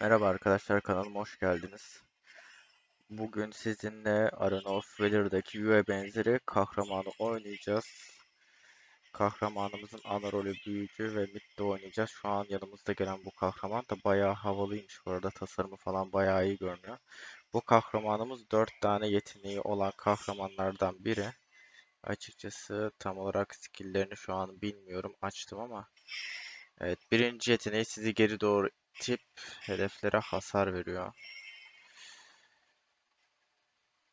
Merhaba arkadaşlar kanalıma hoş geldiniz. Bugün sizinle Arena of Valor'daki UA benzeri kahramanı oynayacağız. Kahramanımızın ana rolü büyücü ve midde oynayacağız. Şu an yanımızda gelen bu kahraman da bayağı havalıymış bu arada. Tasarımı falan bayağı iyi görünüyor. Bu kahramanımız 4 tane yeteneği olan kahramanlardan biri. Açıkçası tam olarak skill'lerini şu an bilmiyorum. Açtım ama. Evet birinci yeteneği sizi geri doğru tip hedeflere hasar veriyor.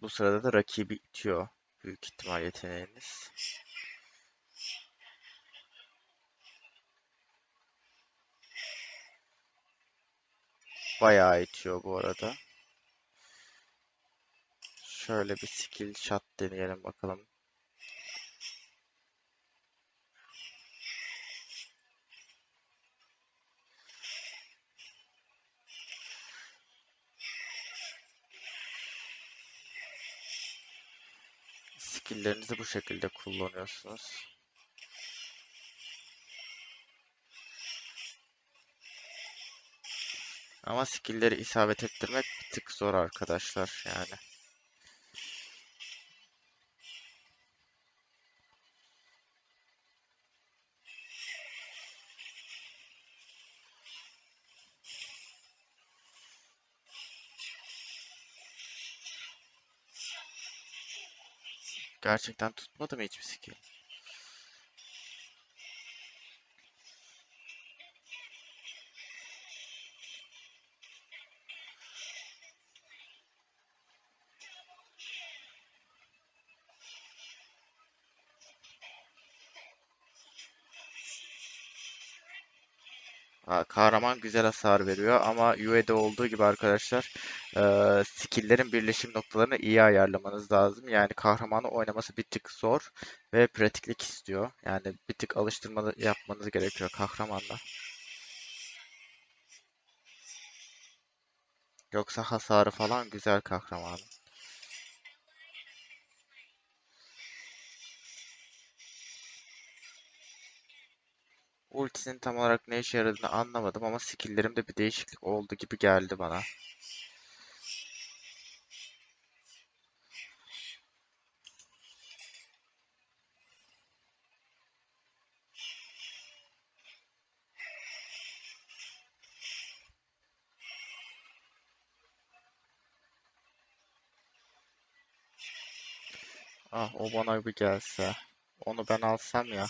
Bu sırada da rakibi itiyor. Büyük ihtimal yeteneğiniz. Bayağı itiyor bu arada. Şöyle bir skill shot deneyelim bakalım. Skill'lerinizi bu şekilde kullanıyorsunuz. Ama skill'leri isabet ettirmek bir tık zor arkadaşlar yani. Gerçekten tutmadı mı hiçbir skill? Kahraman güzel hasar veriyor ama UE'de olduğu gibi arkadaşlar eee skill'lerin birleşim noktalarını iyi ayarlamanız lazım. Yani kahramanı oynaması bir tık zor ve pratiklik istiyor. Yani bir tık alıştırma yapmanız gerekiyor kahramanla. Yoksa hasarı falan güzel kahramanın. Ultisinin tam olarak ne işe yaradığını anlamadım ama skill'lerimde bir değişiklik oldu gibi geldi bana. Ah o bana bir gelse. Onu ben alsam ya.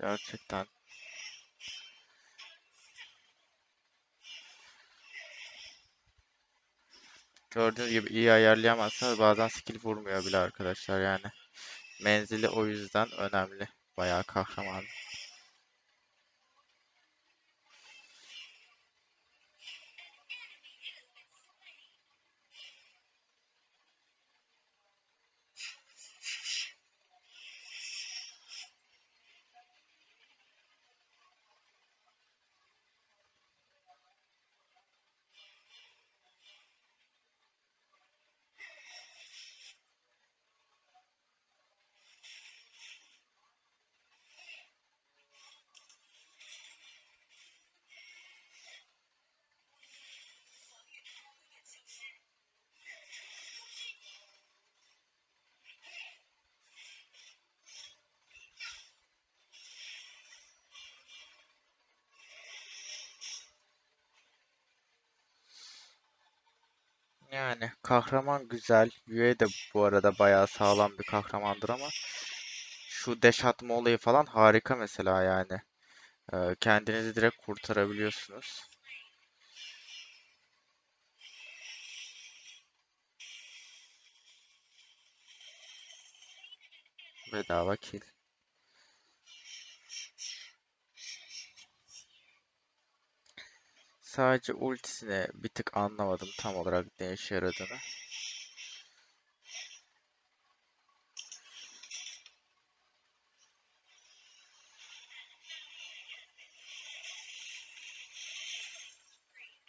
Gerçekten. Gördüğünüz gibi iyi ayarlayamazsanız bazen skill vurmuyor bile arkadaşlar yani. Menzili o yüzden önemli. Bayağı kahraman. Yani kahraman güzel. Yue de bu arada bayağı sağlam bir kahramandır ama şu deş atma olayı falan harika mesela yani. Ee, kendinizi direkt kurtarabiliyorsunuz. Bedava kill. Sadece ultisine bir tık anlamadım tam olarak ne işe yaradığını.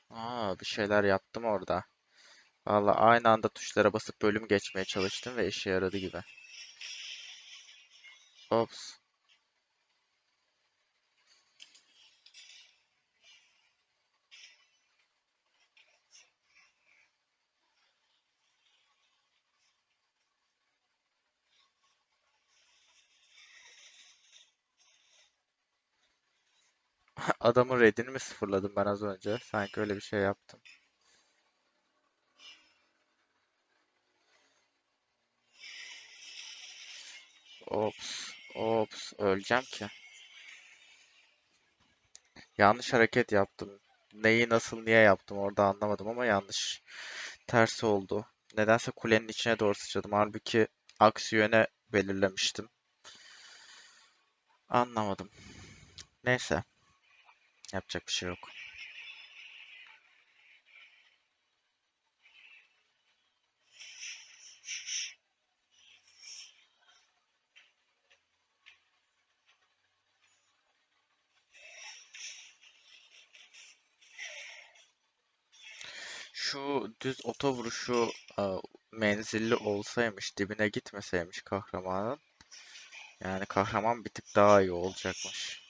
Aa, bir şeyler yaptım orada. Valla aynı anda tuşlara basıp bölüm geçmeye çalıştım ve işe yaradı gibi. Ops. Adamın redini mi sıfırladım ben az önce? Sanki öyle bir şey yaptım. Ops. Ops. Öleceğim ki. Yanlış hareket yaptım. Neyi nasıl niye yaptım orada anlamadım ama yanlış. Tersi oldu. Nedense kulenin içine doğru sıçradım. Halbuki aksi yöne belirlemiştim. Anlamadım. Neyse. Yapacak bir şey yok. Şu düz oto vuruşu e, menzilli olsaymış, dibine gitmeseymiş kahramanın. Yani kahraman bir tık daha iyi olacakmış.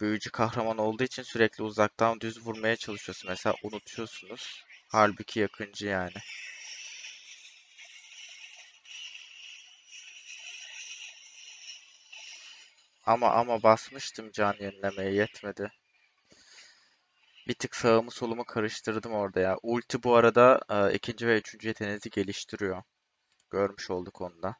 Büyücü kahraman olduğu için sürekli uzaktan düz vurmaya çalışıyorsun. Mesela unutuyorsunuz. Halbuki yakıncı yani. Ama ama basmıştım can yenilemeye yetmedi. Bir tık sağımı solumu karıştırdım orada ya. Ulti bu arada e, ikinci ve üçüncü yeteneğinizi geliştiriyor. Görmüş olduk onu da.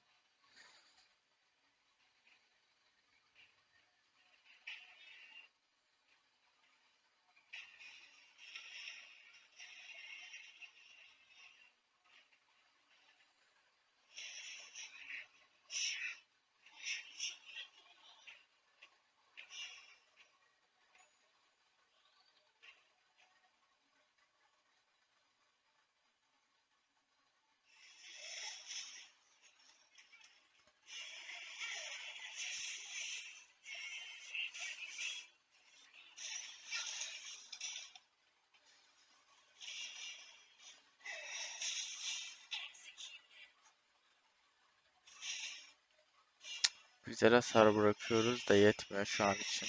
Güzel hasar bırakıyoruz da yetmiyor şu an için.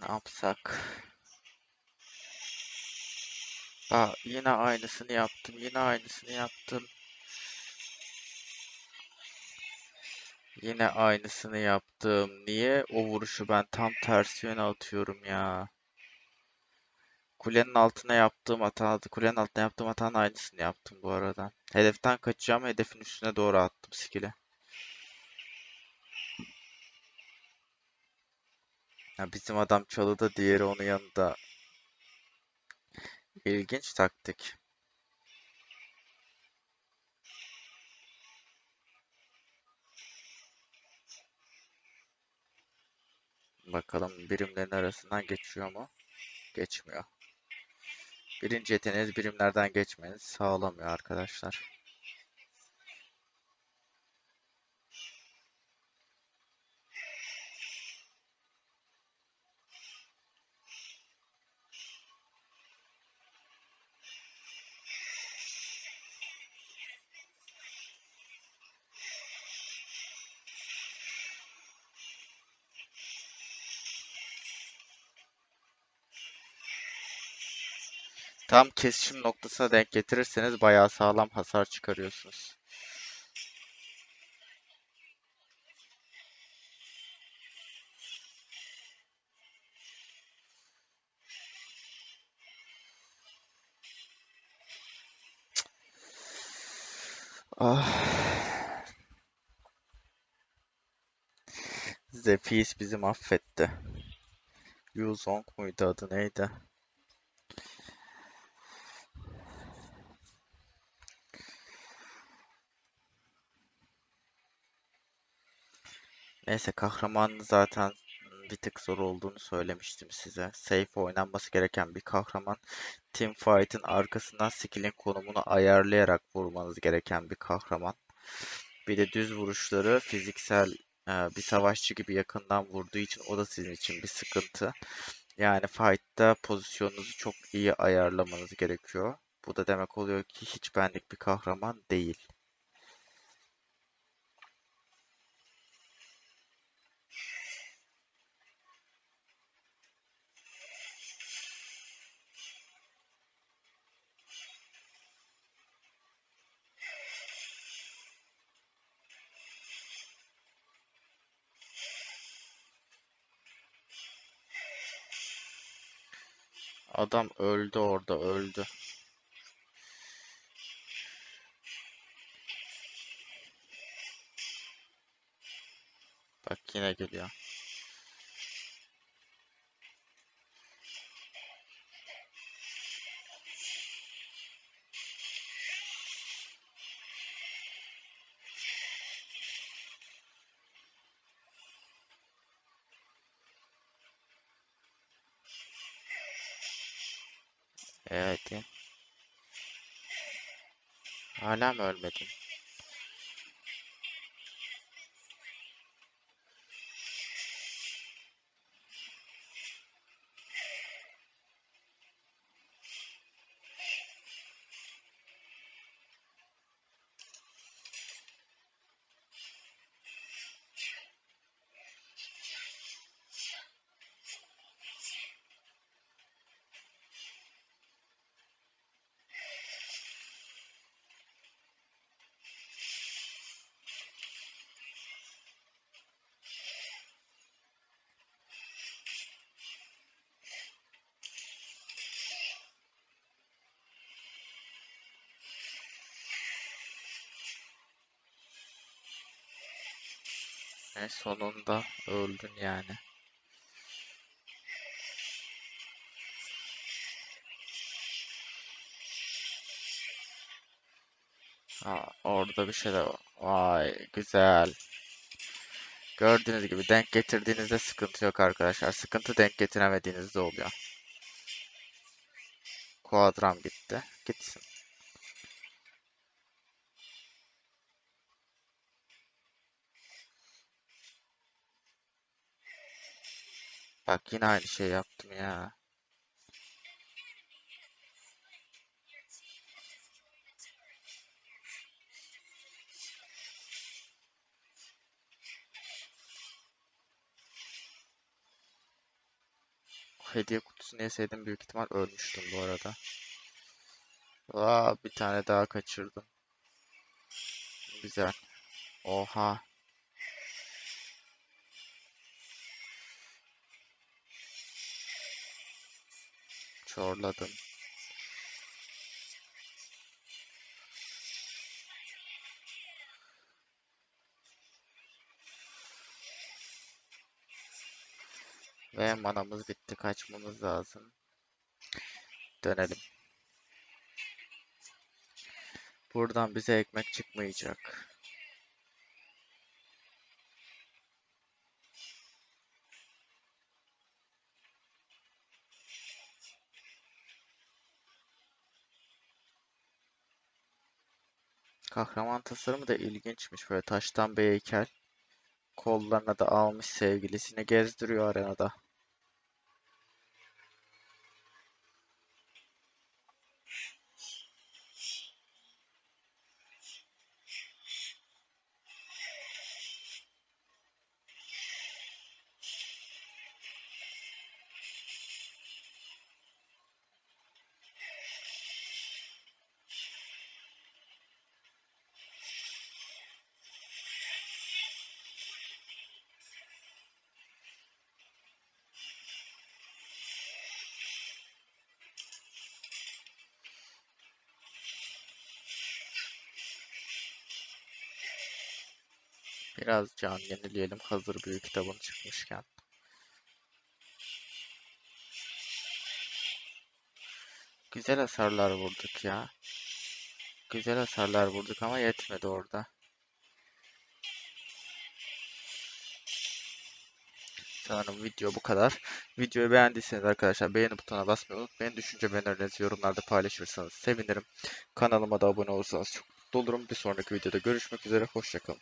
Ne yapsak? Aa, yine aynısını yaptım. Yine aynısını yaptım. Yine aynısını yaptım. Niye o vuruşu ben tam tersi yöne atıyorum ya? Kulenin altına yaptığım hata, kulenin altına yaptığım hatanın aynısını yaptım bu arada. Hedeften kaçacağım, hedefin üstüne doğru attım skill'i. Ya bizim adam çalıda, diğeri onun yanında. İlginç taktik. Bakalım birimlerin arasından geçiyor mu? Geçmiyor. Birinci yeteneğiniz birimlerden geçmenizi sağlamıyor arkadaşlar. Tam kesişim noktasına denk getirirseniz bayağı sağlam hasar çıkarıyorsunuz. Ah. Zephys bizi mahvetti. Yuzong muydu adı neydi? Neyse kahramanın zaten bir tık zor olduğunu söylemiştim size. Safe oynanması gereken bir kahraman. Teamfight'ın arkasından skill'in konumunu ayarlayarak vurmanız gereken bir kahraman. Bir de düz vuruşları fiziksel e, bir savaşçı gibi yakından vurduğu için o da sizin için bir sıkıntı. Yani fight'ta pozisyonunuzu çok iyi ayarlamanız gerekiyor. Bu da demek oluyor ki hiç benlik bir kahraman değil. Adam öldü orada öldü. Bak yine geliyor. Evet. ya. Hala mı ölmedin? En sonunda öldün yani. Aa, orada bir şey de var. Vay güzel. Gördüğünüz gibi denk getirdiğinizde sıkıntı yok arkadaşlar. Sıkıntı denk getiremediğinizde oluyor. Kuadram gitti. Gitsin. Bak yine aynı şey yaptım ya. Hediye kutusunu yeseydim büyük ihtimal ölmüştüm bu arada. Aa, bir tane daha kaçırdım. Güzel. Oha. Çorladım. Ve manamız bitti. Kaçmamız lazım. Dönelim. Buradan bize ekmek çıkmayacak. Kahraman tasarımı da ilginçmiş. Böyle taştan bir heykel. Kollarına da almış sevgilisini gezdiriyor arenada. Biraz can yenileyelim hazır büyük kitabın çıkmışken. Güzel hasarlar vurduk ya. Güzel hasarlar vurduk ama yetmedi orada. Sanırım video bu kadar. Videoyu beğendiyseniz arkadaşlar beğeni butonuna basmayı unutmayın. Düşünce ve önerilerinizi yorumlarda paylaşırsanız sevinirim. Kanalıma da abone olursanız çok mutlu olurum. Bir sonraki videoda görüşmek üzere. Hoşçakalın.